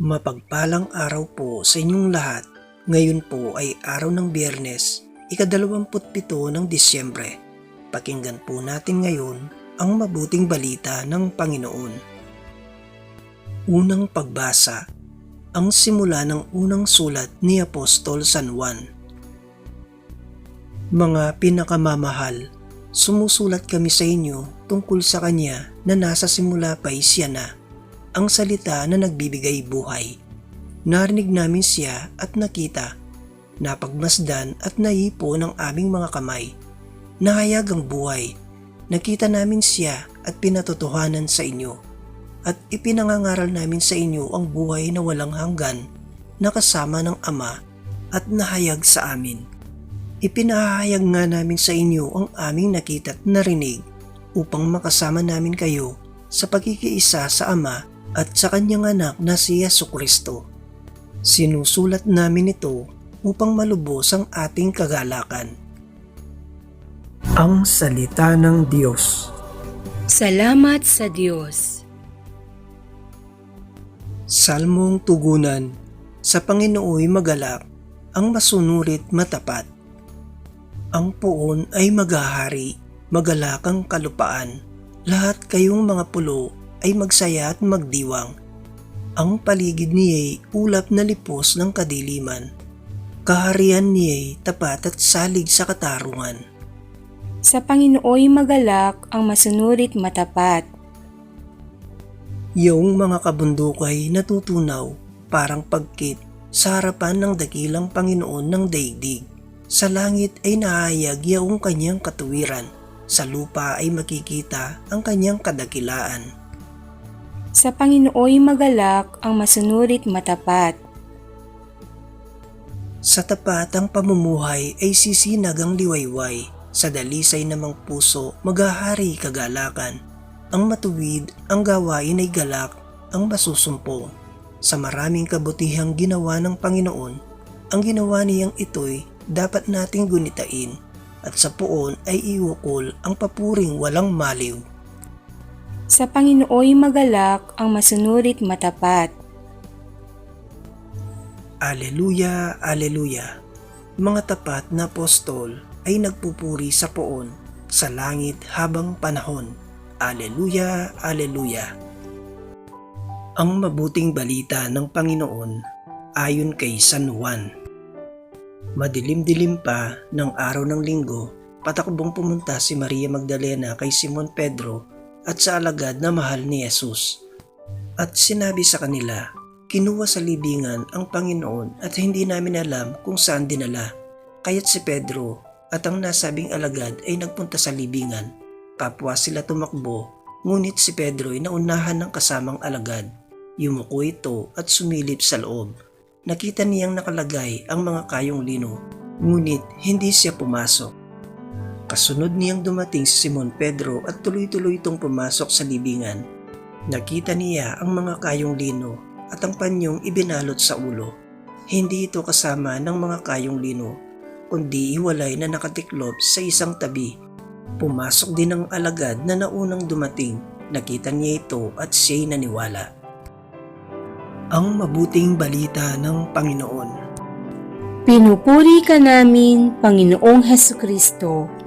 Mapagpalang araw po sa inyong lahat. Ngayon po ay araw ng biyernes, ikadalawamputpito ng Disyembre. Pakinggan po natin ngayon ang mabuting balita ng Panginoon. Unang pagbasa, ang simula ng unang sulat ni Apostol San Juan. Mga pinakamamahal, sumusulat kami sa inyo tungkol sa Kanya na nasa simula pa'y siya na ang salita na nagbibigay buhay. Narinig namin siya at nakita, napagmasdan at naipo ng aming mga kamay. Nahayag ang buhay, nakita namin siya at pinatotohanan sa inyo. At ipinangangaral namin sa inyo ang buhay na walang hanggan, nakasama ng Ama at nahayag sa amin. Ipinahayag nga namin sa inyo ang aming nakita at narinig upang makasama namin kayo sa pagkikiisa sa Ama at sa kanyang anak na si Yesu Kristo. Sinusulat namin ito upang malubos ang ating kagalakan. Ang Salita ng Diyos Salamat sa Diyos. Salmong Tugunan Sa Panginooy magalak, ang masunurit matapat. Ang puon ay maghahari, magalak ang kalupaan. Lahat kayong mga pulo ay magsaya at magdiwang. Ang paligid niya'y ulap na lipos ng kadiliman. Kaharian niya'y tapat at salig sa katarungan. Sa Panginooy magalak ang masunurit matapat. Yung mga kabundok ay natutunaw parang pagkit sa harapan ng dakilang Panginoon ng daigdig. Sa langit ay nahayag yaong kanyang katuwiran. Sa lupa ay makikita ang kanyang kadakilaan. Sa Panginooy magalak ang masunurit matapat. Sa tapat ang pamumuhay ay sisinag ang liwayway. Sa dalisay namang puso maghahari kagalakan. Ang matuwid, ang gawain ay galak, ang masusumpong. Sa maraming kabutihang ginawa ng Panginoon, ang ginawa niyang ito'y dapat nating gunitain at sa puon ay iukol ang papuring walang maliw. Sa Panginooy magalak ang masunurit matapat. Aleluya, Aleluya. Mga tapat na apostol ay nagpupuri sa poon sa langit habang panahon. Aleluya, Aleluya. Ang mabuting balita ng Panginoon ayon kay San Juan. Madilim-dilim pa ng araw ng linggo, patakbong pumunta si Maria Magdalena kay Simon Pedro at sa alagad na mahal ni Jesus. At sinabi sa kanila, kinuha sa libingan ang Panginoon at hindi namin alam kung saan dinala. Kaya't si Pedro at ang nasabing alagad ay nagpunta sa libingan. Kapwa sila tumakbo, ngunit si Pedro ay naunahan ng kasamang alagad. Yumuko ito at sumilip sa loob. Nakita niyang nakalagay ang mga kayong lino, ngunit hindi siya pumasok. Kasunod niyang dumating si Simon Pedro at tuloy-tuloy itong pumasok sa libingan. Nakita niya ang mga kayong lino at ang panyong ibinalot sa ulo. Hindi ito kasama ng mga kayong lino, kundi iwalay na nakatiklop sa isang tabi. Pumasok din ang alagad na naunang dumating. Nakita niya ito at siya'y naniwala. Ang mabuting balita ng Panginoon. Pinupuri ka namin, Panginoong Heso Kristo.